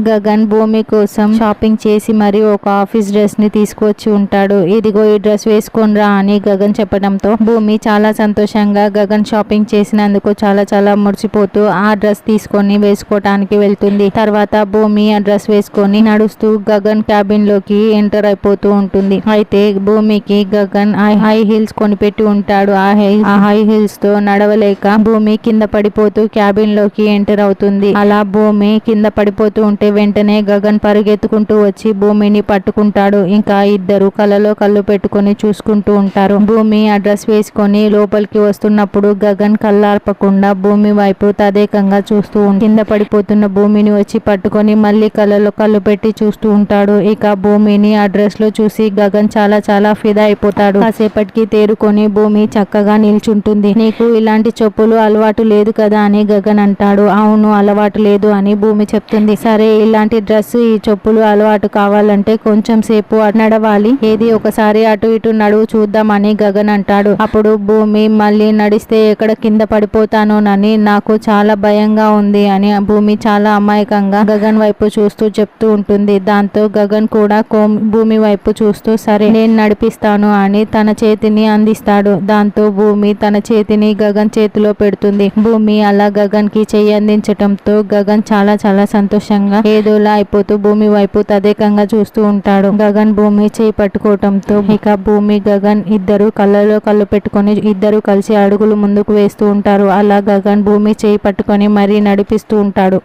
గగన్ భూమి కోసం షాపింగ్ చేసి మరి ఒక ఆఫీస్ డ్రెస్ని తీసుకొచ్చి ఉంటాడు. ఇదిగో ఈ డ్రెస్ వేసుకోనరా అని గగన్ చెప్పడంతో భూమి చాలా సంతోషంగా గగన్ షాపింగ్ చేసినందుకు చాలా చాలా మురిసిపోతూ ఆ డ్రెస్ తీసుకొని వేసుకోవటానికి వెళ్తుంది. తర్వాత భూమి ఆ డ్రెస్ వేసుకొని నడుస్తూ గగన్ క్యాబిన్లోకి ఎంటర్ అయిపోతూ ఉంటుంది. అయితే భూమికి గగన్ హై- హై హీల్స్ కొనిపెట్టి ఉంటాడు. ఆ హై ఆ హై హీల్స్తో నడవలేక భూమి కింద పడిపోతూ క్యాబిన్లోకి ఎంటర్ అవుతుంది. అలా భూమి కింద పడిపోతూ అంటే వెంటనే గగన్ పరిగెత్తుకుంటూ వచ్చి భూమిని పట్టుకుంటాడు. ఇంకా ఇద్దరు కళ్ళలో కళ్ళు పెట్టుకొని చూసుకుంటూ ఉంటారు. భూమి ఆ డ్రెస్ వేసుకొని లోపలికి వస్తున్నప్పుడు గగన్ కళ్ళార్పకుండా భూమి వైపు తదేకంగా చూస్తూ కింద పడిపోతున్న భూమిని వచ్చి పట్టుకొని మళ్ళీ కళ్ళలో కళ్ళు పెట్టి చూస్తూ ఉంటాడు. ఇక భూమిని ఆ డ్రెస్లో చూసి గగన్ చాలా చాలా ఫిదా అయిపోతాడు. కాసేపటికి తేరుకొని భూమి చక్కగా నిల్చుంటుంది. నీకు ఇలాంటి చెప్పులు అలవాటు లేదు కదా అని గగన్ అంటాడు. అవును అలవాటు లేదు అని భూమి చెప్తుంది. సరే ఇలాంటి డ్రెస్ ఈ చెప్పులు అలవాటు కావాలంటే కొంచెం సేపు నడవాలి. ఏది ఒకసారి అటు ఇటు నడువు చూద్దామని గగన్ అంటాడు. అప్పుడు భూమి మళ్ళీ నడిస్తే ఎక్కడ కింద పడిపోతానోనని నాకు చాలా భయంగా ఉంది అని భూమి చాలా అమాయకంగా గగన్ వైపు చూస్తూ చెప్తూ ఉంటుంది. దాంతో గగన్ కూడా భూమి వైపు చూస్తూ సరే నేను నడిపిస్తాను అని తన చేతిని అందిస్తాడు. దాంతో భూమి తన చేతిని గగన్ చేతిలో పెడుతుంది. భూమి అలా గగన్కి చెయ్యి అందించటంతో గగన్ చాలా చాలా సంతోషంగా ఏదోలా అయిపోతూ భూమి వైపు తదేకంగా చూస్తూ ఉంటాడు. గగన్ భూమి చేయి పట్టుకోవటంతో ఇక భూమి గగన్ ఇద్దరు కళ్ళలో కళ్ళు పెట్టుకొని ఇద్దరు కలిసి అడుగులు ముందుకు వేస్తూ ఉంటారు. అలా గగన్ భూమి చేయి పట్టుకొని మరీ నడిపిస్తూ ఉంటాడు.